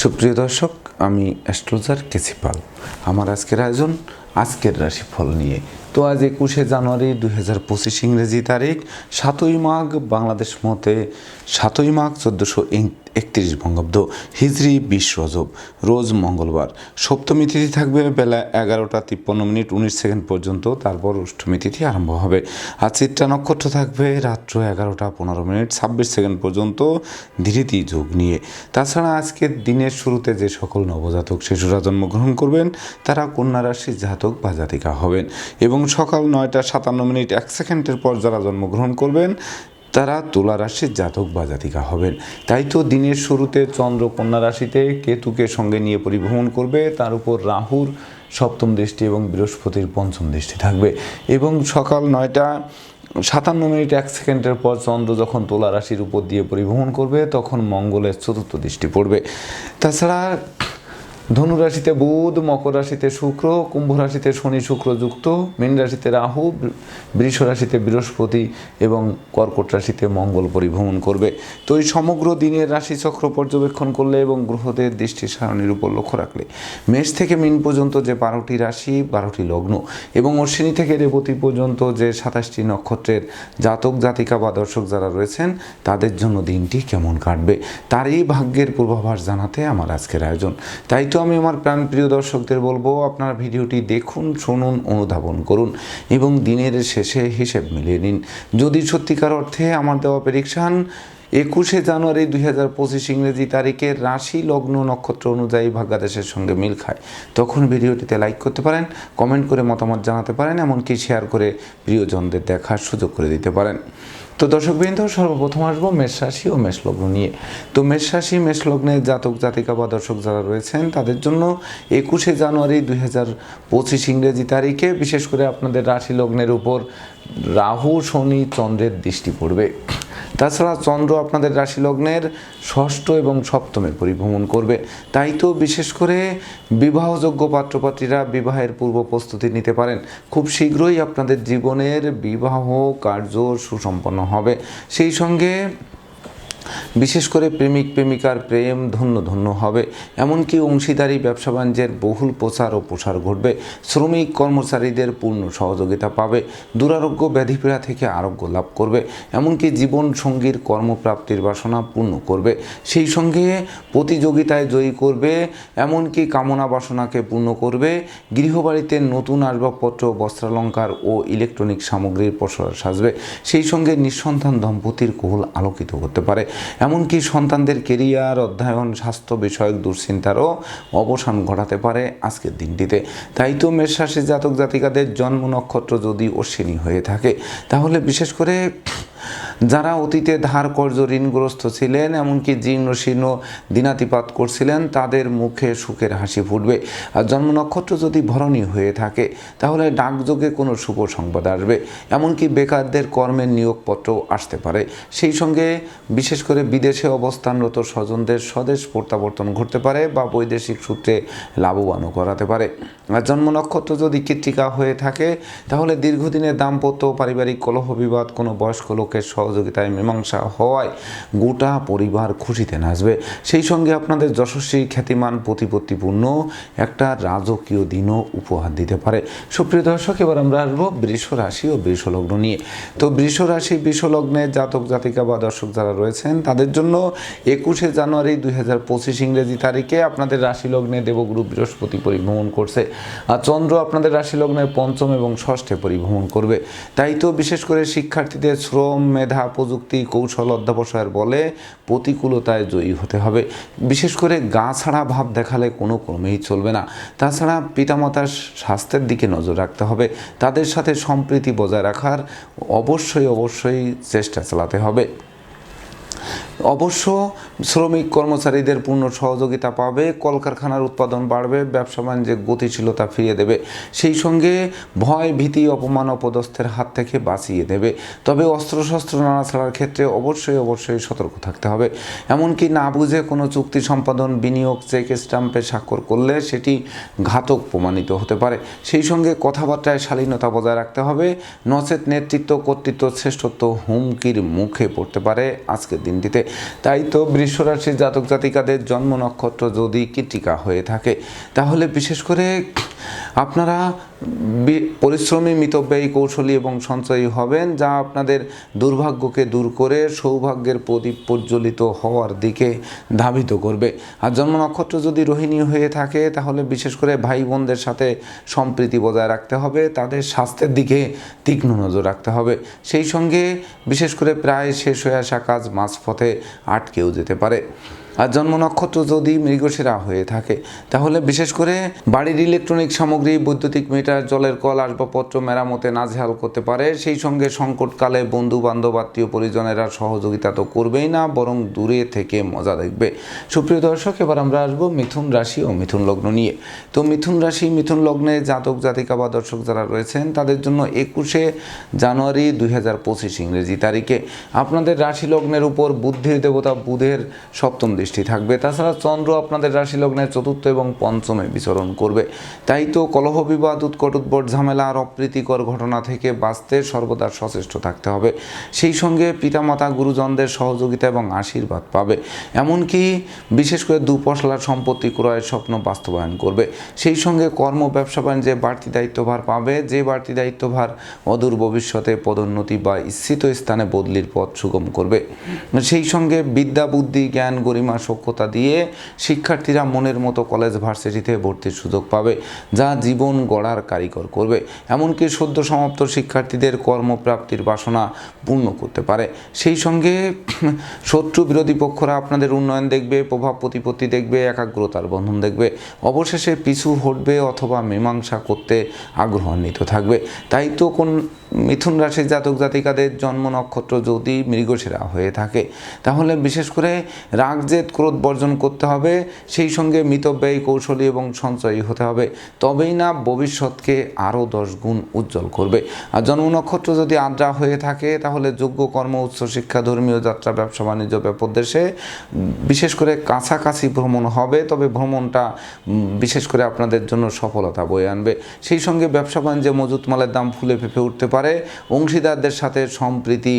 সুপ্রিয় দর্শক, আমি অ্যাস্ট্রোলজার কেসিপাল আমার আজকের আয়োজন, আজকের রাশিফল নিয়ে। তো আজ একুশে জানুয়ারি দুই হাজার পঁচিশ ইংরেজি তারিখ, সাতই মাঘ বাংলাদেশ মতে সাতই মাঘ চোদ্দোশো একত্রিশ বঙ্গাব্দ হিজরি বিশ রজব, রোজ মঙ্গলবার। সপ্তমী তিথি থাকবে বেলা এগারোটা তিপ্পান্ন মিনিট উনিশ সেকেন্ড পর্যন্ত, তারপর অষ্টমী তিথি আরম্ভ হবে। আর চিত্রা নক্ষত্র থাকবে রাত্র এগারোটা পনেরো মিনিট ছাব্বিশ সেকেন্ড পর্যন্ত ধীরিতি যোগ নিয়ে। তাছাড়া আজকের দিনের শুরুতে যে সকল নবজাতক শিশুরা জন্মগ্রহণ করবেন, তারা কন্যা রাশির জাতক বা জাতিকা হবেন। এবং সকাল নয়টা সাতান্ন মিনিট এক সেকেন্ডের পর যারা জন্মগ্রহণ করবেন তারা তুলা রাশির জাতক বা জাতিকা হবেন। তাই তো দিনের শুরুতে চন্দ্র কন্যা রাশিতে কেতুকে সঙ্গে নিয়ে পরিভ্রমণ করবে। তার উপর রাহুর সপ্তম দৃষ্টি এবং বৃহস্পতির পঞ্চম দৃষ্টি থাকবে। এবং সকাল নয়টা সাতান্ন মিনিট এক সেকেন্ডের পর চন্দ্র যখন তুলা রাশির উপর দিয়ে পরিভ্রমণ করবে, তখন মঙ্গলের চতুর্থ দৃষ্টি পড়বে। তাছাড়া ধনু রাশিতে বুধ, মকর রাশিতে শুক্র, কুম্ভ রাশিতে শনি, শুক্র যুক্ত, মীন রাশিতে রাহু, বৃষ রাশিতে বৃহস্পতি এবং কর্কট রাশিতে মঙ্গল পরিভ্রমণ করবে। তো এই সমগ্র দিনের রাশিচক্র পর্যবেক্ষণ করলে এবং গ্রহদের দৃষ্টি সারণীর উপর লক্ষ্য রাখলে মেষ থেকে মিন পর্যন্ত যে বারোটি রাশি, বারোটি লগ্ন এবং অশ্বিনী থেকে রেবতী পর্যন্ত যে সাতাশটি নক্ষত্রের জাতক, জাতিকা বা দর্শক যারা রয়েছেন, তাদের জন্য দিনটি কেমন কাটবে, তারই ভাগ্যের পূর্বাভাস জানাতে আমার আজকের আয়োজন। তাই তো আমি আমার প্রাণপ্রিয় দর্শকদের বলব, আপনারা ভিডিওটি দেখুন, শুনুন, অনুধাবন করুন এবং দিনের শেষে হিসেব মিলিয়ে নিন। যদি সত্যিকার অর্থে আমার দেওয়া প্রেডিকশান একুশে জানুয়ারি দুই হাজার পঁচিশ ইংরেজি তারিখের রাশি লগ্ন নক্ষত্র অনুযায়ী ভাগ্যাদেশের সঙ্গে মিল খায়, তখন ভিডিওটিতে লাইক করতে পারেন কমেন্ট করে মতামত জানাতে পারেন, এমনকি শেয়ার করে প্রিয়জনদের দেখার সুযোগ করে দিতে পারেন। তো দর্শক দর্শকবৃন্দ, সর্বপ্রথম আসব মেষ রাশি ও মেষ লগ্ন নিয়ে। তো মেষ রাশি, মেষ লগ্নে জাতক, জাতিকা বা দর্শক যারা রয়েছেন, তাদের জন্য একুশে জানুয়ারি দুই হাজার পঁচিশ ইংরেজি তারিখে বিশেষ করে আপনাদের রাশি লগ্নের উপর রাহু, শনি, চন্দ্রের দৃষ্টি পড়বে। তাছাড়া চন্দ্র আপনাদের রাশি লগ্নের ষষ্ঠ এবং সপ্তমে পরিভ্রমণ করবে। তাই তো বিশেষ করে বিবাহযোগ্য পাত্রপাত্রীরা বিবাহের পূর্ব প্রস্তুতি নিতে পারেন। খুব শীঘ্রই আপনাদের জীবনের বিবাহ কার্য সুসম্পন্ন হবে। সেই সঙ্গে বিশেষ করে প্রেমিক প্রেমিকার প্রেম ধন্য ধন্য হবে। এমনকি অংশীদারি, ব্যবসা বাণিজ্যের বহুল প্রচার ও প্রসার ঘটবে। শ্রমিক কর্মচারীদের পূর্ণ সহযোগিতা পাবে। দুরারোগ্য ব্যাধিপীড়া থেকে আরোগ্য লাভ করবে। এমনকি জীবন সঙ্গীর কর্মপ্রাপ্তির বাসনা পূর্ণ করবে। সেই সঙ্গে প্রতিযোগিতায় জয়ী করবে, এমনকি কামনা বাসনাকে পূর্ণ করবে। গৃহবাড়িতে নতুন আসবাবপত্র, বস্ত্রালঙ্কার ও ইলেকট্রনিক সামগ্রীর প্রসার সাজবে। সেই সঙ্গে নিঃসন্তান দম্পতির কোহল আলোকিত করতে পারে। এমনকি সন্তানদের কেরিয়ার, অধ্যয়ন, স্বাস্থ্য বিষয়ক দুশ্চিন্তারও অবসান ঘটাতে পারে আজকের দিনটিতে। তাই তো মেষরাশি জাতক জাতিকাদের জন্ম নক্ষত্র যদি অশ্বিনী হয়ে থাকে, তাহলে বিশেষ করে যারা অতীতে ধার কর্য ঋণগ্রস্ত ছিলেন, এমনকি জীর্ণ শীর্ণ দিনাতিপাত করছিলেন, তাদের মুখে সুখের হাসি ফুটবে। আর জন্ম নক্ষত্র যদি ভরণী হয়ে থাকে, তাহলে ডাকযোগে কোনো শুভ সংবাদ আসবে। এমনকি বেকারদের কর্মের নিয়োগপত্র আসতে পারে। সেই সঙ্গে বিশেষ করে বিদেশে অবস্থানরত স্বজনদের স্বদেশ প্রত্যাবর্তন ঘটতে পারে বা বৈদেশিক সূত্রে লাভবানও করাতে পারে। জন্ম নক্ষত্র যদি কৃত্তিকা হয়ে থাকে, তাহলে দীর্ঘদিনের দাম্পত্য পারিবারিক কলহ বিবাদ কোনো বয়স্ক লোকের সহযোগিতায় মীমাংসা হওয়ায় গোটা পরিবার খুশিতে নাচবে। সেই সঙ্গে আপনাদের যশস্বী খ্যাতিমান প্রতিপত্তিপূর্ণ একটা রাজকীয় দিনও উপহার দিতে পারে। সুপ্রিয় দর্শক, এবার আমরা আসব বৃষ রাশি ও বৃষ লগ্ন নিয়ে। তো বৃষ রাশি বৃষলগ্নের জাতক, জাতিকা বা দর্শক যারা রয়েছেন, তাদের জন্য একুশে জানুয়ারি দুই হাজার পঁচিশ ইংরেজি তারিখে আপনাদের রাশি লগ্নে দেবগুরু বৃহস্পতি পরিভ্রমণ করছে। আর চন্দ্র আপনাদের রাশি লগ্নের পঞ্চম এবং ষষ্ঠে পরিভ্রমণ করবে। তাই তো বিশেষ করে শিক্ষার্থীদের শ্রম, মেধা, প্রযুক্তি, কৌশল অধ্যাবসায়ের বলে প্রতিকূলতায় জয়ী হতে হবে। বিশেষ করে গা ছাড়া ভাব দেখালে কোনো ক্রমেই চলবে না। তাছাড়া পিতামাতার স্বাস্থ্যের দিকে নজর রাখতে হবে। তাদের সাথে সম্প্রীতি বজায় রাখার অবশ্যই অবশ্যই চেষ্টা চালাতে হবে। অবশ্য শ্রমিক কর্মচারীদের পূর্ণ সহযোগিতা পাবে, কলকারখানার উৎপাদন বাড়বে, ব্যবসা বাণিজ্যে গতিশীলতা ফিরিয়ে দেবে। সেই সঙ্গে ভয়, ভীতি, অপমান, অপদস্থের হাত থেকে বাঁচিয়ে দেবে। তবে অস্ত্রশস্ত্র নাড়াছাড়ার ক্ষেত্রে অবশ্যই অবশ্যই সতর্ক থাকতে হবে। এমনকি না বুঝে কোনো চুক্তি সম্পাদন, বিনিয়োগ, চেক স্ট্যাম্পে স্বাক্ষর করলে সেটি ঘাতক প্রমাণিত হতে পারে। সেই সঙ্গে কথাবার্তায় শালীনতা বজায় রাখতে হবে। নচেত নেতৃত্ব কর্তৃত্ব শ্রেষ্ঠত্ব হুমকির মুখে পড়তে পারে আজকের দিনটিতে। তাই তো বৃষ রাশির জাতক জাতিকাদের জন্ম নক্ষত্র যদি কীটিকা হয়ে থাকে, তাহলে বিশেষ করে আপনারা পরিশ্রমী, মিতব্যয়ী, কৌশলী এবং সঞ্চয়ী হবেন, যা আপনাদের দুর্ভাগ্যকে দূর করে সৌভাগ্যের প্রদীপ প্রজ্বলিত হওয়ার দিকে ধাবিত করবে। আর জন্ম নক্ষত্র যদি রোহিণী হয়ে থাকে, তাহলে বিশেষ করে ভাই বোনদের সাথে সম্প্রীতি বজায় রাখতে হবে, তাদের স্বাস্থ্যের দিকে তীক্ষ্ণ নজর রাখতে হবে। সেই সঙ্গে বিশেষ করে প্রায় শেষ হয়ে আসা কাজ মাঝপথে আটকেও যেতে পারে। আর জন্ম নক্ষত্র যদি মৃগশিরা হয়ে থাকে, তাহলে বিশেষ করে বাড়ির ইলেকট্রনিক সামগ্রী, বৈদ্যুতিক মিটার জলের কল, আসবাবপত্র, মেরামতে নাজেহাল করতে পারে। সেই সঙ্গে সংকটকালে বন্ধু বান্ধব আত্মীয় পরিজনেরা সহযোগিতা তো করবেই না, বরং দূরে থেকে মজা দেখবে। সুপ্রিয় দর্শক, এবার আমরা আসব মিথুন রাশি ও মিথুন লগ্ন নিয়ে। তো মিথুন রাশি, মিথুন লগ্নে জাতক, জাতিকা বা দর্শক যারা রয়েছেন, তাদের জন্য একুশে জানুয়ারি দুই হাজার পঁচিশ ইংরেজি তারিখে। আপনাদের রাশি লগ্নের উপর বুদ্ধির দেবতা বুধের সপ্তম দৃষ্টি থাকবে। তাছাড়া চন্দ্র আপনাদের রাশি লগ্নের চতুর্থ এবং পঞ্চমে বিচরণ করবে। তাই তো কলহ বিবাদ, উৎকট উদ্ভট ঝামেলা আর অপ্রীতিকর ঘটনা থেকে বাঁচতে সর্বদা সচেষ্ট থাকতে হবে। সেই সঙ্গে পিতামাতা, গুরুজনদের সহযোগিতা এবং আশীর্বাদ পাবে। এমনকি বিশেষ করে দুপশলার সম্পত্তি ক্রয়ের স্বপ্ন বাস্তবায়ন করবে। সেই সঙ্গে কর্ম, ব্যবসা বাণিজ্যে বাড়তি দায়িত্বভার পাবে। যে বাড়তি দায়িত্বভার অদূর ভবিষ্যতে পদোন্নতি বা ইচ্ছিত স্থানে বদলির পথ সুগম করবে। সেই সঙ্গে বিদ্যা, বুদ্ধি, জ্ঞান, গরিমা সক্ষতা দিয়ে শিক্ষার্থীরা মনের মতো কলেজ ভার্সিটিতে ভর্তির সুযোগ পাবে, যা জীবন গড়ার কারিগর করবে। এমনকি সদ্য সমাপ্ত শিক্ষার্থীদের কর্মপ্রাপ্তির বাসনা পূর্ণ করতে পারে। সেই সঙ্গে শত্রু বিরোধী পক্ষরা আপনাদের উন্নয়ন দেখবে, প্রভাব প্রতিপত্তি দেখবে, একাগ্রতার বন্ধন দেখবে। অবশেষে পিছু হটবে অথবা মীমাংসা করতে আগ্রহান্বিত থাকবে। তাই তো কোন মিথুন রাশির জাতক জাতিকাদের জন্ম নক্ষত্র যদি মৃগশিরা হয়ে থাকে, তাহলে বিশেষ করে রাগ জেদ ক্রোধ বর্জন করতে হবে, সেই সঙ্গে মিতব্যয়ী কৌশলী এবং সঞ্চয়ী হতে হবে। তবেই না ভবিষ্যৎকে আরও দশ গুণ উজ্জ্বল করবে। আর জন্ম নক্ষত্র যদি আদ্রা হয়ে থাকে, তাহলে যোগ্য কর্ম, উচ্চ শিক্ষা, ধর্মীয় যাত্রা, ব্যবসা, বাণিজ্য ব্যাপদেশে বিশেষ করে কাছাকাছি ভ্রমণ হবে, তবে ভ্রমণটা বিশেষ করে আপনাদের জন্য সফলতা বয়ে আনবে। সেই সঙ্গে ব্যবসা বাণিজ্যে মজুত মালের দাম ফুলে ফেঁপে উঠতে পারে, অংশীদারদের সাথে সম্প্রীতি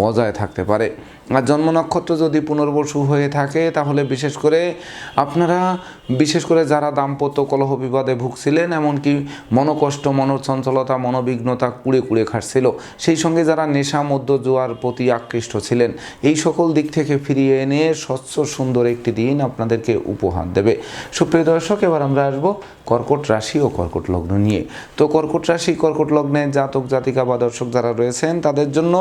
বজায় থাকতে পারে। আর জন্ম নক্ষত্র যদি পুনর্বসু হয়ে থাকে, তাহলে বিশেষ করে আপনারা, বিশেষ করে যারা দাম্পত্য কলহ বিবাদে ভুগছিলেন, এমনকি মনোকষ্ট, মনোচঞ্চলতা, মনোবিঘ্নতা কুড়ে কুড়ে খাটছিল, সেই সঙ্গে যারা নেশা মধ্য জোয়ার প্রতি আকৃষ্ট ছিলেন, এই সকল দিক থেকে ফিরিয়ে এনে স্বচ্ছ, সুন্দর একটি দিন আপনাদেরকে উপহার দেবে। সুপ্রিয় দর্শক, এবার আমরা আসব কর্কট রাশি ও কর্কট লগ্ন নিয়ে। তো কর্কট রাশি, কর্কট লগ্নে জাতক, জাতিকা বা দর্শক যারা রয়েছেন, তাদের জন্য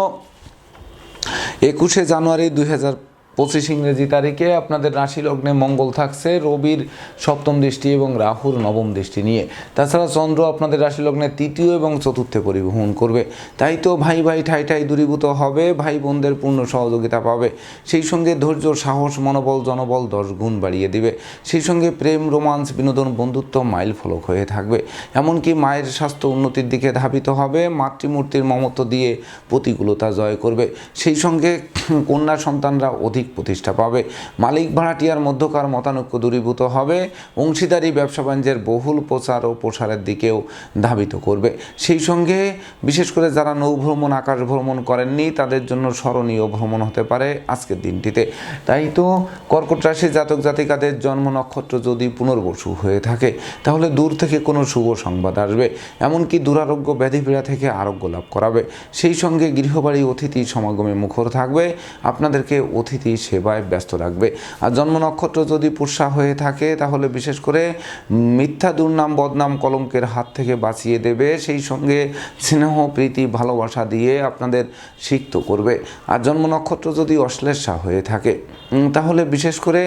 একুশে জানুয়ারি দুই হাজার পঁচিশ ইংরেজি তারিখে আপনাদের রাশি লগ্নে মঙ্গল থাকছে, রবির সপ্তম দৃষ্টি এবং রাহুর নবম দৃষ্টি নিয়ে। তাছাড়া চন্দ্র আপনাদের রাশি লগ্নে তৃতীয় এবং চতুর্থে পরিবহন করবে। তাই তো ভাই ভাই ঠাই ঠাই দূরীভূত হবে, ভাই বোনদের পূর্ণ সহযোগিতা পাবে। সেই সঙ্গে ধৈর্য, সাহস, মনোবল, জনবল দশ গুণ বাড়িয়ে দিবে। সেই সঙ্গে প্রেম, রোমান্স, বিনোদন, বন্ধুত্ব মাইল ফলক হয়ে থাকবে। এমনকি মায়ের স্বাস্থ্য উন্নতির দিকে ধাবিত হবে, মাতৃমূর্তির মমত্ব দিয়ে প্রতিকূলতা জয় করবে। সেই সঙ্গে কন্যা সন্তানরা অধিক প্রতিষ্ঠা পাবে। মালিক ভাড়াটিয়ার মধ্যকার মতানৈক্য দূরীভূত হবে। অংশীদারি ব্যবসা বাণিজ্যের বহুল প্রচার ও প্রসারের দিকেও ধাবিত করবে। সেই সঙ্গে বিশেষ করে যারা নৌভ্রমণ আকাশ ভ্রমণ করেননি, তাদের জন্য স্মরণীয় ভ্রমণ হতে পারে আজকের দিনটিতে। তাই তো, কর্কট রাশির জাতক জাতিকাদের জন্ম নক্ষত্র যদি পুনর্বসু হয়ে থাকে, তাহলে দূর থেকে কোনো শুভ সংবাদ আসবে। এমনকি দুরারোগ্য ব্যাধিপীড়া থেকে আরোগ্য লাভ করাবে। সেই সঙ্গে গৃহবাড়ি অতিথি সমাগমে মুখর থাকবে। আপনাদেরকে অতিথি সেবায় ব্যস্ত রাখবে আর জন্ম নক্ষত্র যদি পুষা হয়ে থাকে, তাহলে বিশেষ করে মিথ্যা দুর্নাম, বদনাম কলঙ্কের হাত থেকে বাঁচিয়ে দেবে। সেই সঙ্গে স্নেহ, প্রীতি, ভালোবাসা দিয়ে আপনাদের সিক্ত করবে। আর জন্ম নক্ষত্র যদি অশ্লেষা হয়ে থাকে তাহলে বিশেষ করে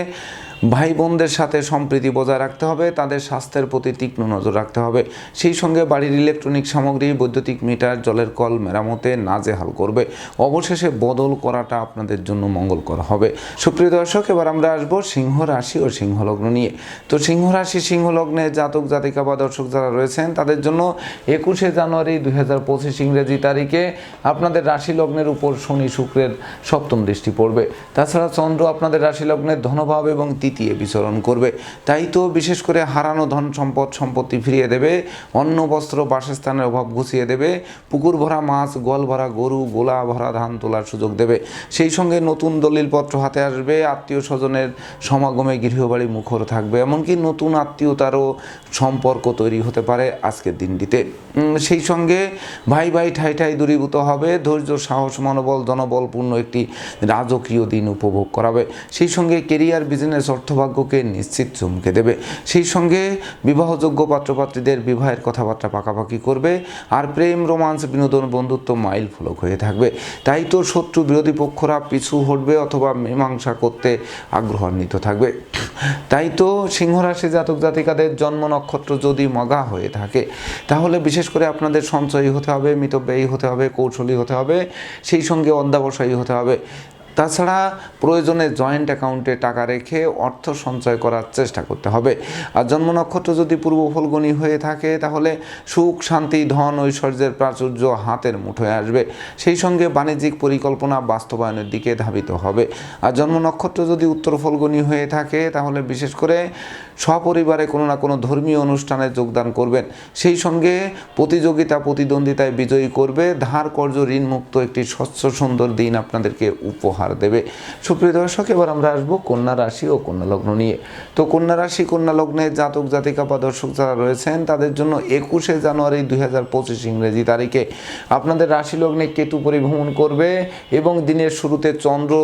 ভাই বোনদের সাথে সম্প্রীতি বজায় রাখতে হবে, তাদের স্বাস্থ্যের প্রতি তীক্ষ্ণ নজর রাখতে হবে। সেই সঙ্গে বাড়ির ইলেকট্রনিক সামগ্রী, বৈদ্যুতিক মিটার, জলের কল মেরামতে নাজেহাল করবে। অবশেষে বদল করাটা আপনাদের জন্য মঙ্গলকর হবে। সুপ্রিয় দর্শক, এবার আমরা আসব সিংহ রাশি ও সিংহ লগ্ন নিয়ে। তো সিংহ রাশি, সিংহ লগ্নে জাতক, জাতিকা বা দর্শক যারা রয়েছেন, তাদের জন্য একুশে জানুয়ারি দুই হাজার পঁচিশ ইংরেজি তারিখে আপনাদের রাশি লগ্নের উপর শনি শুক্রের সপ্তম দৃষ্টি পড়বে। তাছাড়া চন্দ্র আপনাদের রাশি লগ্নের ধনভাব এবং তৃতীয় বিচরণ করবে। তাই তো বিশেষ করে হারানো ধন সম্পদ সম্পত্তি ফিরিয়ে দেবে, অন্ন, বস্ত্র, বাসস্থানের অভাব ঘুষিয়ে দেবে, পুকুর ভরা মাছ, গোয়াল ভরা গরু, গোলা ভরা ধান তোলার সুযোগ দেবে। সেই সঙ্গে নতুন দলিলপত্র হাতে আসবে, আত্মীয় স্বজনের সমাগমে গৃহবাড়ি মুখর থাকবে, এমনকি নতুন আত্মীয়তারও সম্পর্ক তৈরি হতে পারে আজকের দিনটিতে। সেই সঙ্গে ভাই ভাই ঠাই ঠাই দূরীভূত হবে, ধৈর্য, সাহস, মনোবল জনবলপূর্ণ একটি রাজকীয় দিন উপভোগ করাবে। সেই সঙ্গে কেরিয়ার বিজনেস অর্থভাগ্যকে নিশ্চিত চমকে দেবে। সেই সঙ্গে বিবাহযোগ্য পাত্রপাত্রীদের বিবাহের কথাবার্তা পাকাপাকি করবে আর প্রেম, রোমান্স, বিনোদন, বন্ধুত্ব মাইল ফলক হয়ে থাকবে। তাই তো শত্রু বিরোধী পক্ষরা পিছু হটবে অথবা মীমাংসা করতে আগ্রহান্বিত থাকবে। তাই তো সিংহরাশি জাতক জাতিকাদের জন্ম নক্ষত্র যদি মগা হয়ে থাকে, তাহলে বিশেষ করে আপনাদের সঞ্চয়ী হতে হবে, মিতব্যয়ী হতে হবে, কৌশলী হতে হবে, সেই সঙ্গে অধ্যাবসায়ী হতে হবে। তাছাড়া প্রয়োজনে জয়েন্ট অ্যাকাউন্টে টাকা রেখে অর্থ সঞ্চয় করার চেষ্টা করতে হবে। আর জন্ম নক্ষত্র যদি পূর্ব ফলগুনি হয়ে থাকে, তাহলে সুখ, শান্তি, ধন, ঐশ্বর্যের প্রাচুর্য হাতের মুঠোয় আসবে। সেই সঙ্গে বাণিজ্যিক পরিকল্পনা বাস্তবায়নের দিকে ধাবিত হবে। আর জন্ম নক্ষত্র যদি উত্তর ফলগুনি হয়ে থাকে, তাহলে বিশেষ করে সপরিবারে কোনো না কোনো ধর্মীয় অনুষ্ঠানে যোগদান করবেন। সেই সঙ্গে প্রতিযোগিতা, প্রতিদ্বন্দ্বিতায় বিজয়ী করবে। ধার কর্য ঋণমুক্ত একটি স্বচ্ছ সুন্দর দিন আপনাদেরকে উপহার দেবে। সুপ্রিয় দর্শক, এবার আমরা আসব কন্যা রাশি ও কন্যা লগ্ন নিয়ে। তো কন্যা রাশি, কন্যা লগ্নে জাতক, জাতিকা বা দর্শক যারা রয়েছেন, তাদের জন্য একুশে জানুয়ারি দুই হাজার পঁচিশ ইংরেজি তারিখে আপনাদের রাশি লগ্নে কেতু পরিভ্রমণ করবে এবং দিনের শুরুতে চন্দ্র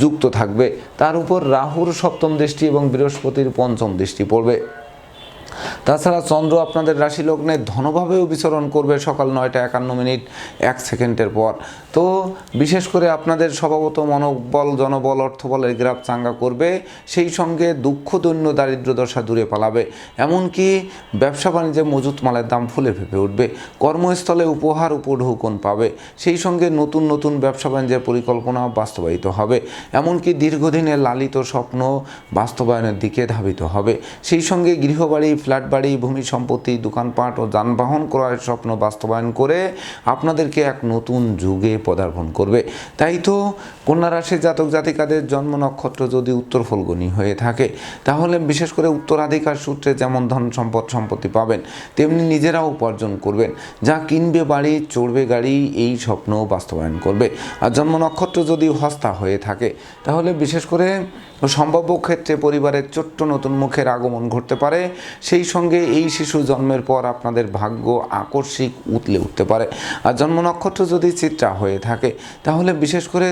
যুক্ত থাকবে। তার উপর রাহুর সপ্তম দৃষ্টি এবং বৃহস্পতির পঞ্চম দৃষ্টি পড়বে। তাছাড়া চন্দ্র আপনাদের রাশি লগ্নে ধনভাবেও বিচরণ করবে সকাল নয়টা একান্ন মিনিট এক সেকেন্ডের পর। তো বিশেষ করে আপনাদের স্বভাবত মনোবল, জনবল, অর্থবলের গ্রাফ চাঙ্গা করবে, সেই সঙ্গে দুঃখ, দৈন্য, দারিদ্র দশা দূরে পালাবে। এমনকি ব্যবসা বাণিজ্যে মজুত মালের দাম ফুলে ফেপে উঠবে। কর্মস্থলে উপহার উপঢৌকন পাবে। সেই সঙ্গে নতুন নতুন ব্যবসা বাণিজ্যের পরিকল্পনা বাস্তবায়িত হবে। এমনকি দীর্ঘদিনের লালিত স্বপ্ন বাস্তবায়নের দিকে ধাবিত হবে। সেই সঙ্গে গৃহবাড়ি ফ্ল্যাট বাড়ি, ভূমি সম্পত্তি, দোকানপাট ও যানবাহন ক্রয়ের স্বপ্ন বাস্তবায়ন করে আপনাদেরকে এক নতুন যুগে পদার্পণ করবে। তাই তো কন্যা রাশির জাতক জাতিকাদের জন্ম নক্ষত্র যদি উত্তর ফলগুনি হয়ে থাকে, তাহলে বিশেষ করে উত্তরাধিকার সূত্রে যেমন ধন সম্পদ সম্পত্তি পাবেন, তেমনি নিজেরাও উপার্জন করবেন। যা কিনবে বাড়ি, চড়বে গাড়ি, এই স্বপ্ন বাস্তবায়ন করবে। আর জন্ম নক্ষত্র যদি হস্তা হয়ে থাকে, তাহলে বিশেষ করে সম্ভাব্য ক্ষেত্রে পরিবারের ছোট্ট নতুন মুখের আগমন ঘটতে পারে। সেই সঙ্গে এই শিশু জন্মের পর আপনাদের ভাগ্য আকস্মিক উতলে উঠতে পারে। আর জন্ম নক্ষত্র যদি চিত্রা হয়ে থাকে, তাহলে বিশেষ করে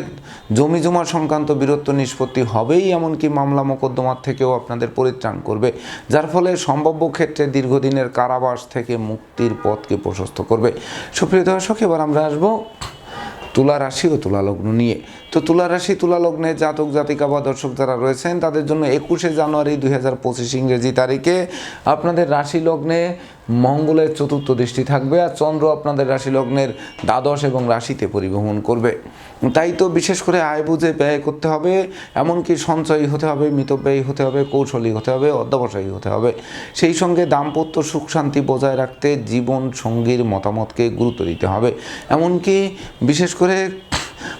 জমি জমা সংক্রান্ত বীরত্ব নিষ্পত্তি হবেই এমনকি মামলা মোকদ্দমার থেকেও আপনাদের পরিত্রাণ করবে, যার ফলে সম্ভাব্য ক্ষেত্রে দীর্ঘদিনের কারাবাস থেকে মুক্তির পথকে প্রশস্ত করবে। সুপ্রিয় দর্শক, এবার আমরা আসব তুলা রাশি ও তুলা লগ্ন নিয়ে। তো তুলা রাশি, তুলা লগ্নে জাতক, জাতিকা বা দর্শক যারা রয়েছেন, তাদের জন্য একুশে জানুয়ারি দুই হাজার পঁচিশ ইংরেজি তারিখে আপনাদের রাশি লগ্নে মঙ্গলের চতুর্থ দৃষ্টি থাকবে আর চন্দ্র আপনাদের রাশি লগ্নের দ্বাদশ এবং রাশিতে পরিভ্রমণ করবে। তাই তো বিশেষ করে আয় বুঝে ব্যয় করতে হবে, এমনকি সঞ্চয়ী হতে হবে, মিতব্যয়ী হতে হবে, কৌশলী হতে হবে, অধ্যবসায়ী হতে হবে। সেই সঙ্গে দাম্পত্য সুখ শান্তি বজায় রাখতে জীবন সঙ্গীর মতামতকে গুরুত্ব দিতে হবে। এমনকি বিশেষ করে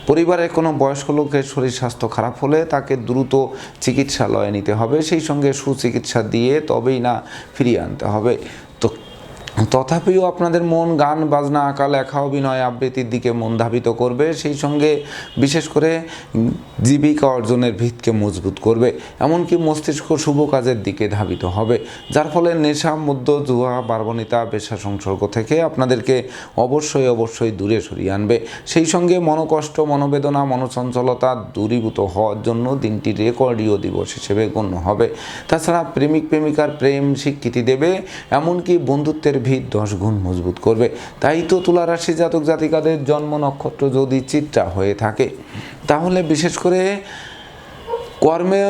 পরিবারের কোনো বয়স্ক লোকের শরীর স্বাস্থ্য খারাপ হলে তাকে দ্রুত চিকিৎসালয়ে নিতে হবে, সেই সঙ্গে সুচিকিৎসা দিয়ে তবেই না ফিরিয়ে আনতে হবে। তথাপিও আপনাদের মন, গান, বাজনা, আঁকা, লেখা, অভিনয়, আবৃত্তির দিকে মন ধাবিত করবে, সেই সঙ্গে বিশেষ করে জীবিকা অর্জনের ভিতকে মজবুত করবে, এমনকি মস্তিষ্ক শুভ কাজের দিকে ধাবিত হবে, যার ফলে নেশা মধ্য জুয়া বার্বণিতা পেশা সংসর্গ থেকে আপনাদেরকে অবশ্যই অবশ্যই দূরে সরিয়ে আনবে, সেই সঙ্গে মনোকষ্ট, মনোবেদনা, মনোচঞ্চলতা দূরীভূত হওয়ার জন্য দিনটি রেকর্ডীয় দিবস হিসেবে গণ্য হবে। তাছাড়া প্রেমিক প্রেমিকার প্রেম স্বীকৃতি দেবে, এমনকি বন্ধুত্বের ভিত দশ গুণ মজবুত করবে। তাই তো তুলা রাশি জাতক জাতিকাদের জন্ম নক্ষত্র যদি চিত্রা হয়ে থাকে, তাহলে বিশেষ করে কর্মে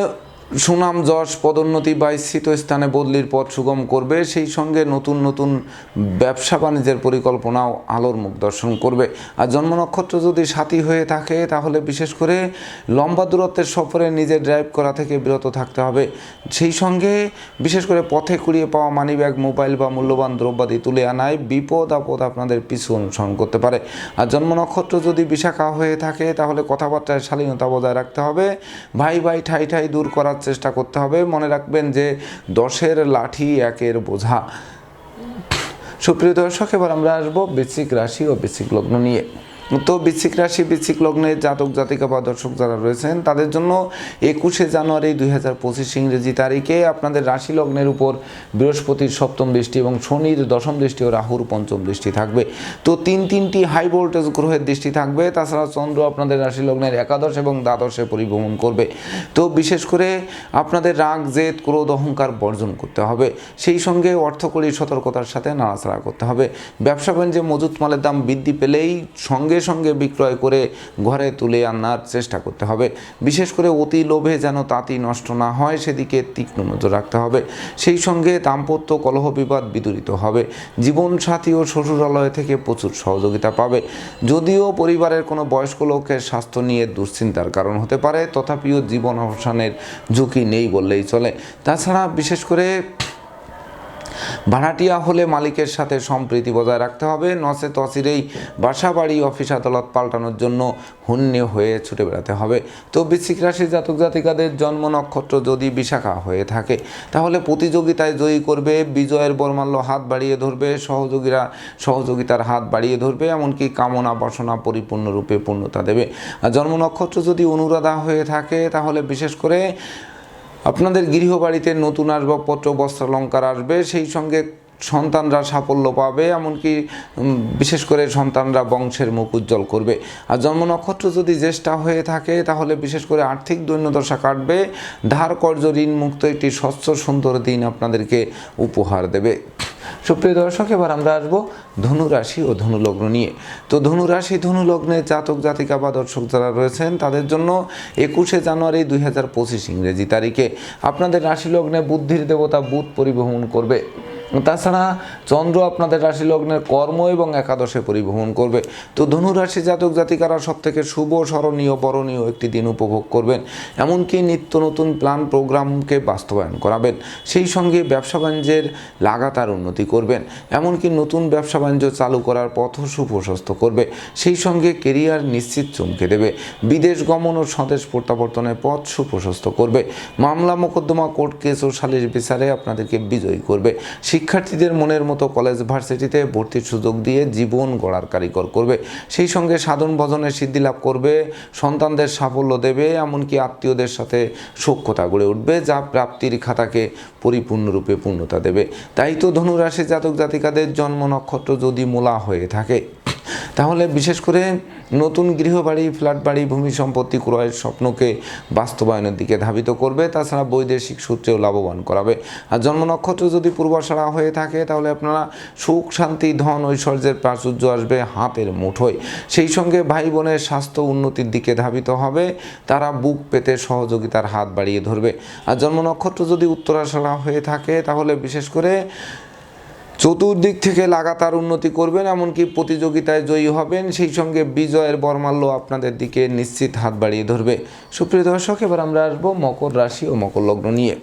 সুনাম যশ, পদোন্নতি বা স্থিত স্থানে বদলির পথ সুগম করবে, সেই সঙ্গে নতুন নতুন ব্যবসা বাণিজ্যের পরিকল্পনাও আলোর মুখ দর্শন করবে। আর জন্ম নক্ষত্র যদি সাথী হয়ে থাকে, তাহলে বিশেষ করে লম্বা দূরত্বের সফরে নিজে ড্রাইভ করা থেকে বিরত থাকতে হবে। সেই সঙ্গে বিশেষ করে পথে কুড়িয়ে পাওয়া মানিব্যাগ, মোবাইল বা মূল্যবান দ্রব্যাদি তুলে আনায় বিপদ আপদ আপনাদের পিছু অনুসরণ করতে পারে। আর জন্ম নক্ষত্র যদি বিশাখা হয়ে থাকে, তাহলে কথাবার্তায় শালীনতা বজায় রাখতে হবে। ভাই ভাই ঠাই ঠাই দূর করার করার চেষ্টা করতে হবে। মনে রাখবেন যে দশের লাঠি একের বোঝা। সুপ্রিয় দর্শক, এবার আমরা আসব বেসিক রাশি ও বেসিক লগ্ন নিয়ে। তো বৃশ্চিক রাশি, বৃশ্চিক লগ্নের জাতক, জাতিকা বা দর্শক যারা রয়েছেন, তাদের জন্য একুশে জানুয়ারি দুই হাজার পঁচিশ ইংরেজি তারিখে আপনাদের রাশি লগ্নের উপর বৃহস্পতির সপ্তম দৃষ্টি এবং শনির দশম দৃষ্টি ও রাহুর পঞ্চম দৃষ্টি থাকবে। তো তিন তিনটি হাই ভোল্টেজ গ্রহের দৃষ্টি থাকবে, তাছাড়া চন্দ্র আপনাদের রাশি লগ্নের একাদশ এবং দ্বাদশে পরিভ্রমণ করবে। তো বিশেষ করে আপনাদের রাগ, জেদ, ক্রোধ, অহংকার বর্জন করতে হবে। সেই সঙ্গে অর্থকরী সতর্কতার সাথে নাড়াচাড়া করতে হবে। ব্যবসা বাণিজ্যে মজুত মালের দাম বৃদ্ধি পেলেই সঙ্গে সঙ্গে বিক্রয় করে ঘরে তুলে আনার চেষ্টা করতে হবে। বিশেষ করে অতি লোভে যেন তাঁতি নষ্ট না হয়, সেদিকে তীক্ষ্ণ নজর রাখতে হবে। সেই সঙ্গে দাম্পত্য কলহ বিবাদ বিদূরিত হবে। জীবনসাথী ও শ্বশুরালয় থেকে প্রচুর সহযোগিতা পাবে। যদিও পরিবারের কোনো বয়স্ক লোকের স্বাস্থ্য নিয়ে দুশ্চিন্তার কারণ হতে পারে, তথাপিও জীবন অবসানের ঝুঁকি নেই বললেই চলে। তাছাড়া বিশেষ করে ভাড়াটিয়া হলে মালিকের সাথে সম্প্রীতি বজায় রাখতে হবে। নচেত তসিরেই বাসা বাড়ি অফিস আদালত পাল্টানোর জন্য হন্যে হয়ে ছুটে বেড়াতে হবে। তো বৃশ্চিক রাশির জাতক জাতিকাদের জন্ম নক্ষত্র যদি বিশাখা হয়ে থাকে, তাহলে প্রতিযোগিতায় জয়ী করবে, বিজয়ের বর্মাল্য হাত বাড়িয়ে ধরবে, সহযোগীরা সহযোগিতার হাত বাড়িয়ে ধরবে, এমনকি কামনা বাসনা পরিপূর্ণরূপে পূর্ণতা দেবে। আর জন্ম নক্ষত্র যদি অনুরাধা হয়ে থাকে, তাহলে বিশেষ করে আপনাদের গৃহবাড়িতে নতুন আসবাবপত্র বস্ত্রালঙ্কার আসবে সেই সঙ্গে সন্তানরা সাফল্য পাবে, এমনকি বিশেষ করে সন্তানরা বংশের মুখ উজ্জ্বল করবে। আর জন্ম নক্ষত্র যদি জ্যেষ্ঠা হয়ে থাকে, তাহলে বিশেষ করে আর্থিক দৈন্যদশা কাটবে। ধার কর্য ঋণ মুক্ত একটি স্বচ্ছ, সুন্দর দিন আপনাদেরকে উপহার দেবে। সুপ্রিয় দর্শক, এবার আমরা আসব ধনু রাশি ও ধনুলগ্ন নিয়ে। তো ধনু রাশি ধনু জাতক, জাতিকা বা দর্শক যারা রয়েছেন, তাদের জন্য একুশে জানুয়ারি দুই হাজার পঁচিশ ইংরেজি তারিখে আপনাদের রাশি লগ্নে বুদ্ধির দেবতা বুধ পরিবহন করবে। তাছাড়া চন্দ্র আপনাদের রাশি লগ্নের কর্ম এবং একাদশে পরিভ্রমণ করবে। তো ধনু রাশি জাতক জাতিকারা সব থেকে শুভ, স্মরণীয় বরণীয় একটি দিন উপভোগ করবেন। এমনকি নিত্য নতুন প্ল্যান, প্রোগ্রামকে বাস্তবায়ন করাবেন। সেই সঙ্গে ব্যবসা বাণিজ্যের লাগাতার উন্নতি করবেন। এমনকি নতুন ব্যবসা বাণিজ্য চালু করার পথ সুপ্রশস্ত করবে। সেই সঙ্গে কেরিয়ার নিশ্চিত চমকে দেবে। বিদেশ গমন ও স্বদেশ প্রত্যাবর্তনের পথ সুপ্রশস্ত করবে। মামলা, মোকদ্দমা, কোর্ট কেস ও সালিশ বিচারে আপনাদেরকে বিজয়ী করবে। শিক্ষার্থীদের মনের মতো কলেজ ভার্সিটিতে ভর্তির সুযোগ দিয়ে জীবন গড়ার কারিগর করবে। সেই সঙ্গে সাধন ভজনের সিদ্ধি লাভ করবে, সন্তানদের সাফল্য দেবে, এমনকি আত্মীয়দের সাথে সক্ষতা গড়ে উঠবে, যা প্রাপ্তির খাতাকে পরিপূর্ণরূপে পূর্ণতা দেবে। তাই তো ধনুরাশি জাতক জাতিকাদের জন্ম নক্ষত্র যদি মোলা হয়ে থাকে তাহলে বিশেষ করে নতুন গৃহবাড়ি ফ্ল্যাট বাড়ি ভূমি সম্পত্তি, ক্রয়ের স্বপ্নকে বাস্তবায়নের দিকে ধাবিত করবে। তাছাড়া বৈদেশিক সূত্রেও লাভবান করাবে। আর জন্ম নক্ষত্র যদি পূর্বাশারা হয়ে থাকে, তাহলে আপনারা সুখ, শান্তি, ধন, ঐশ্বর্যের প্রাচুর্য আসবে হাতের মুঠোয়। সেই সঙ্গে ভাই বোনের স্বাস্থ্য উন্নতির দিকে ধাবিত হবে। তারা বুক পেতে সহযোগিতার হাত বাড়িয়ে ধরবে। আর জন্ম নক্ষত্র যদি উত্তরাশারা হয়ে থাকে, তাহলে বিশেষ করে চতুর্দিক থেকে লাগাতার উন্নতি করবেন, এমনকি প্রতিযোগিতায় জয়ী হবেন। সেই সঙ্গে বিজয়ের বর্মাল্য আপনাদের দিকে নিশ্চিত হাত বাড়িয়ে ধরবে। সুপ্রিয় দর্শক, এবার আমরা আসব মকর রাশি ও মকর লগ্ন নিয়ে।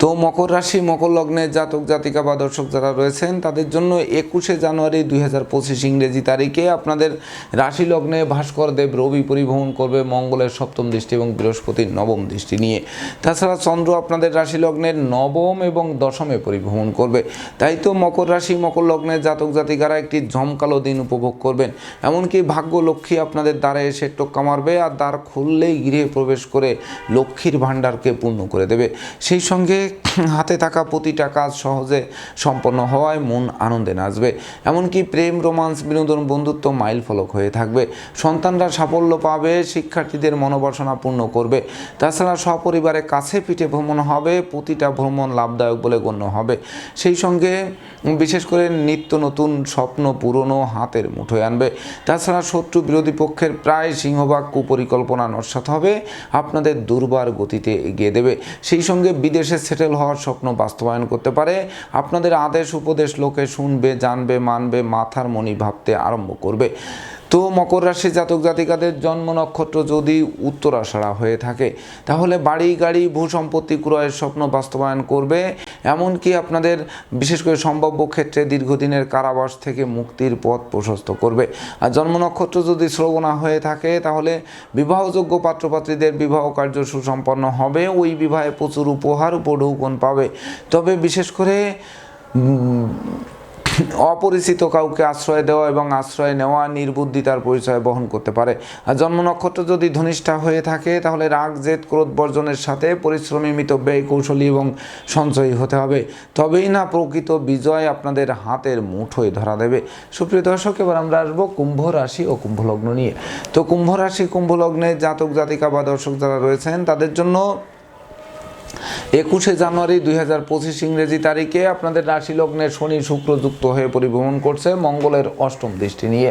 তো মকর রাশি, মকর লগ্নের জাতক, জাতিকা বা দর্শক যারা রয়েছেন, তাদের জন্য একুশে জানুয়ারি দুই হাজার পঁচিশ ইংরেজি তারিখে আপনাদের রাশি লগ্নে ভাস্কর দেব রবি পরিভ্রমণ করবে মঙ্গলের সপ্তম দৃষ্টি এবং বৃহস্পতির নবম দৃষ্টি নিয়ে। তাছাড়া চন্দ্র আপনাদের রাশি লগ্নের নবম এবং দশমে পরিভ্রমণ করবে। তাই তো মকর রাশি, মকর লগ্নের জাতক, জাতিকারা একটি ঝমকালো দিন উপভোগ করবেন। এমনকি ভাগ্য লক্ষ্মী আপনাদের দ্বারে এসে টোক্কা মারবে আর দ্বার খুললেই গৃহে প্রবেশ করে লক্ষ্মীর ভাণ্ডারকে পূর্ণ করে দেবে। সেই সঙ্গে হাতে থাকা প্রতিটা কাজ সহজে সম্পন্ন হওয়ায় মন আনন্দে নাচবে। এমনকি প্রেম, রোমান্স, বিনোদন, বন্ধুত্ব মাইল ফলক হয়ে থাকবে। সন্তানরা সাফল্য পাবে, শিক্ষার্থীদের মনোবাসনা পূর্ণ করবে। তাছাড়া সপরিবারে কাছে পিঠে ভ্রমণ হবে, প্রতিটা ভ্রমণ লাভদায়ক বলে গণ্য হবে। সেই সঙ্গে বিশেষ করে নিত্য নতুন স্বপ্ন পুরনো হাতের মুঠোয় আনবে। তাছাড়া শত্রু বিরোধী পক্ষের প্রায় সিংহভাগ কুপরিকল্পনা নস্বাত হবে, আপনাদের দুর্বার গতিতে এগিয়ে দেবে। সেই সঙ্গে বিদেশে সেটেল হওয়ার স্বপ্ন বাস্তবায়ন করতে পারে। আপনাদের আদেশ, উপদেশ লোকে শুনবে, জানবে, মানবে, মাথার মনি ভাবতে আরম্ভ করবে। তো মকর রাশি জাতক জাতিকাদের জন্ম নক্ষত্র যদি উত্তরাষাঢ়া হয়ে থাকে, তাহলে বাড়ি, গাড়ি, ভূ সম্পত্তি ক্রয়ের স্বপ্ন বাস্তবায়ন করবে। এমনকি আপনাদের বিশেষ করে সম্ভাব্য ক্ষেত্রে দীর্ঘদিনের কারাবাস থেকে মুক্তির পথ প্রশস্ত করবে। আর জন্ম নক্ষত্র যদি শ্রবণা হয়ে থাকে, তাহলে বিবাহযোগ্য পাত্রপাত্রীদের বিবাহ কার্য সুসম্পন্ন হবে, ওই বিবাহে প্রচুর উপহার, উপঢৌকন পাবে। তবে বিশেষ করে অপরিচিত কাউকে আশ্রয় দেওয়া এবং আশ্রয় নেওয়া নির্বুদ্ধিতার পরিচয় বহন করতে পারে। আর জন্ম নক্ষত্র যদি ধনিষ্ঠা হয়ে থাকে, তাহলে রাগ, জেদ, ক্রোধ বর্জনের সাথে পরিশ্রমী মিতব্যয়ী কৌশলী এবং সঞ্চয়ী হতে হবে। তবেই না প্রকৃত বিজয় আপনাদের হাতের মুঠোয় ধরা দেবে। সুপ্রিয় দর্শক, এবার আমরা আসব কুম্ভ রাশি ও কুম্ভ লগ্ন নিয়ে। তো কুম্ভ রাশি, কুম্ভ লগ্নে জাতক, জাতিকা বা দর্শক যারা রয়েছেন, তাদের জন্য একুশে জানুয়ারি দুই হাজার পঁচিশ ইংরেজি তারিখে আপনাদের রাশি লগ্নে শনি শুক্র যুক্ত হয়ে পরিভ্রমণ করছে, মঙ্গলের অষ্টম দৃষ্টি নিয়ে।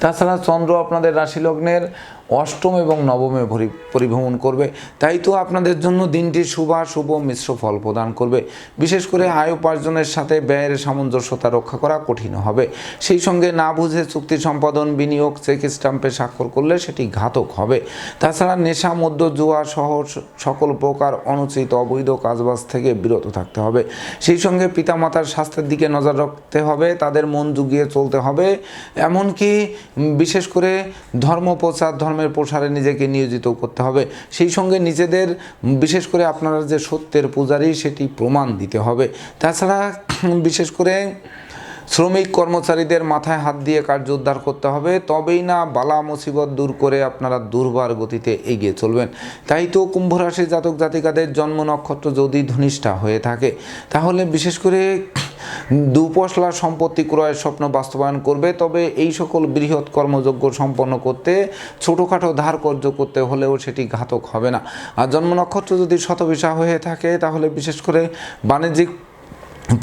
তাছাড়া চন্দ্র আপনাদের রাশি লগ্নের অষ্টম এবং নবমে পরি- পরিভ্রমণ করবে। তাই তো আপনাদের জন্য দিনটি শুভ শুভ মিশ্র ফল প্রদান করবে। বিশেষ করে আয় উপার্জনের সাথে ব্যয়ের সামঞ্জস্যতা রক্ষা করা কঠিন হবে। সেই সঙ্গে না বুঝে চুক্তি সম্পাদন, বিনিয়োগ, চেক স্টাম্পে স্বাক্ষর করলে সেটি ঘাতক হবে। তাছাড়া নেশা মধ্য জুয়া সহ সকল প্রকার অনুচিত অবৈধ কাজবাজ থেকে বিরত থাকতে হবে। সেই সঙ্গে পিতামাতার স্বাস্থ্যের দিকে নজর রাখতে হবে, তাদের মন জুগিয়ে চলতে হবে। এমনকি বিশেষ করে ধর্ম প্রচার ধর্মের প্রসারে নিজেকে নিয়োজিত করতে হবে। সেই সঙ্গে নিজেদের, বিশেষ করে আপনারা যে সত্যের পূজারী, সেটি প্রমাণ দিতে হবে। তাছাড়া, বিশেষ করে শ্রমিক কর্মচারীদের মাথায় হাত দিয়ে কার্য উদ্ধার করতে হবে, তবেই না বালা মুসিবত দূর করে আপনারা দুর্বার গতিতে এগিয়ে চলবেন। তাই তো কুম্ভ রাশির জাতক জাতিকাদের জন্ম নক্ষত্র যদি ধনিষ্ঠা হয়ে থাকে, তাহলে বিশেষ করে দুপশলা সম্পত্তি ক্রয়ের স্বপ্ন বাস্তবায়ন করবে। তবে এই সকল বৃহৎ কর্মযজ্ঞ সম্পন্ন করতে, ছোটোখাটো ধার কর্য করতে হলেও সেটি ঘাতক হবে না। আর জন্ম নক্ষত্র যদি শতবিশা হয়ে থাকে, তাহলে বিশেষ করে বাণিজ্যিক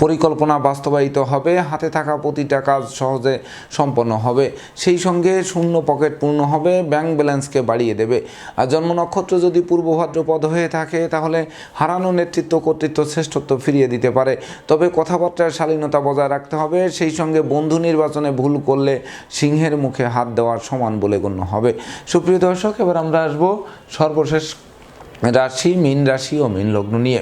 পরিকল্পনা বাস্তবায়িত হবে, হাতে থাকা প্রতিটা কাজ সহজে সম্পন্ন হবে, সেই সঙ্গে শূন্য পকেট পূর্ণ হবে, ব্যাংক ব্যালেন্সকে বাড়িয়ে দেবে। আর জন্ম নক্ষত্র যদি পূর্ব ভাদ্রপদ হয়ে থাকে, তাহলে হারানো নেতৃত্ব, কর্তৃত্ব, শ্রেষ্ঠত্ব ফিরিয়ে দিতে পারে। তবে কথাবার্তার শালীনতা বজায় রাখতে হবে, সেই সঙ্গে বন্ধু নির্বাচনে ভুল করলে সিংহের মুখে হাত দেওয়ার সমান বলে গণ্য হবে। সুপ্রিয় দর্শক, এবার আমরা আসব সর্বশেষ রাশি, মীন রাশি ও মীন লগ্ন নিয়ে।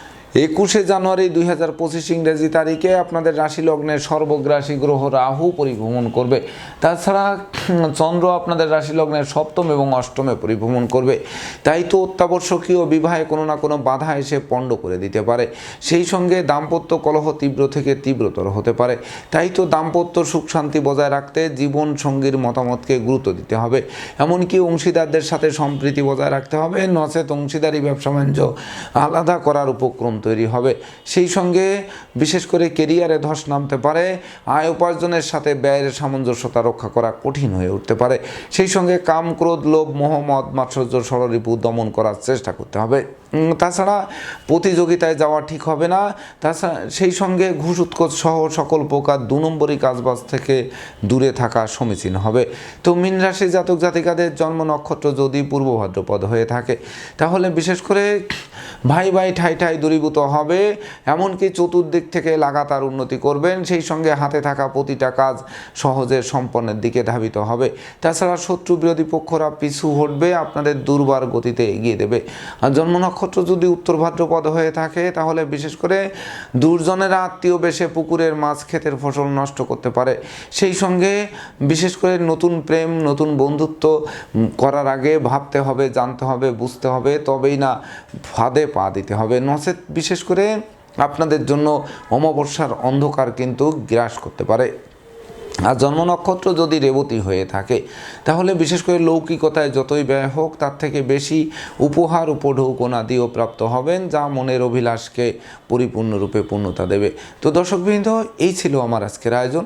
একুশে জানুয়ারি দুই হাজার পঁচিশ ইংরেজি তারিখে আপনাদের রাশি লগ্নের সর্বগ্রাসী গ্রহ রাহু পরিভ্রমণ করবে। তাছাড়া চন্দ্র আপনাদের রাশি লগ্নের সপ্তম এবং অষ্টমে পরিভ্রমণ করবে। তাই তো অত্যাবশ্যকীয় বিবাহে কোনো না কোনো বাধা এসে পণ্ড করে দিতে পারে। সেই সঙ্গে দাম্পত্য কলহ তীব্র থেকে তীব্রতর হতে পারে। তাই তো দাম্পত্য সুখ শান্তি বজায় রাখতে জীবন সঙ্গীর মতামতকে গুরুত্ব দিতে হবে। এমনকি অংশীদারদের সাথে সম্প্রীতি বজায় রাখতে হবে। নচেত অংশীদারি ব্যবসা বাণিজ্য আলাদা করার উপক্রম তৈরি হবে। সেই সঙ্গে বিশেষ করে কেরিয়ারে ধস নামতে পারে, আয় উপার্জনের সাথে ব্যয়ের সামঞ্জস্যতা রক্ষা করা কঠিন হয়ে উঠতে পারে। সেই সঙ্গে কাম, ক্রোধ, লোভ মোহাম্মদ মাৎসর্য, ষড়রিপু দমন করার চেষ্টা করতে হবে। তাছাড়া প্রতিযোগিতায় যাওয়া ঠিক হবে না। তাছাড়া সেই সঙ্গে ঘুষ, উৎকোচ সহ সকল প্রকার দু নম্বরই কাজবাজ থেকে দূরে থাকা সমীচীন হবে। তো মীন রাশি জাতক জাতিকাদের জন্ম নক্ষত্র যদি পূর্ব ভাদ্রপদ হয়ে থাকে, তাহলে বিশেষ করে ভাই ভাই ঠাই ঠাই দূরীভূত হবে। এমনকি চতুর্দিক থেকে লাগাতার উন্নতি করবেন। সেই সঙ্গে হাতে থাকা প্রতিটা কাজ সহজে সম্পন্নের দিকে ধাবিত হবে। তাছাড়া শত্রু বিরোধী পক্ষরা পিছু হটবে, আপনাদের দুর্বার গতিতে এগিয়ে দেবে। আর জন্ম নক্ষত্র যদি উত্তর ভাদ্রপদ হয়ে থাকে, তাহলে বিশেষ করে দুর্জনেরা আত্মীয় বেশে পুকুরের মাছ ক্ষেতের ফসল নষ্ট করতে পারে। সেই সঙ্গে বিশেষ করে নতুন প্রেম, নতুন বন্ধুত্ব করার আগে ভাবতে হবে, জানতে হবে, বুঝতে হবে, তবেই না ফাঁদে পা দিতে হবে। নচেত বিশেষ করে আপনাদের জন্য অমাবস্যার অন্ধকার কিন্তু গ্রাস করতে পারে। আর জন্ম নক্ষত্র যদি রেবতী হয়ে থাকে, তাহলে বিশেষ করে লৌকিকতায় যতই ব্যয় হোক, তার থেকে বেশি উপহার উপঢৌকন আদিও প্রাপ্ত হবেন, যা মনের অভিলাষকে পরিপূর্ণরূপে পূর্ণতা দেবে। তো দর্শকবৃন্দ, এই ছিল আমার আজকের আয়োজন।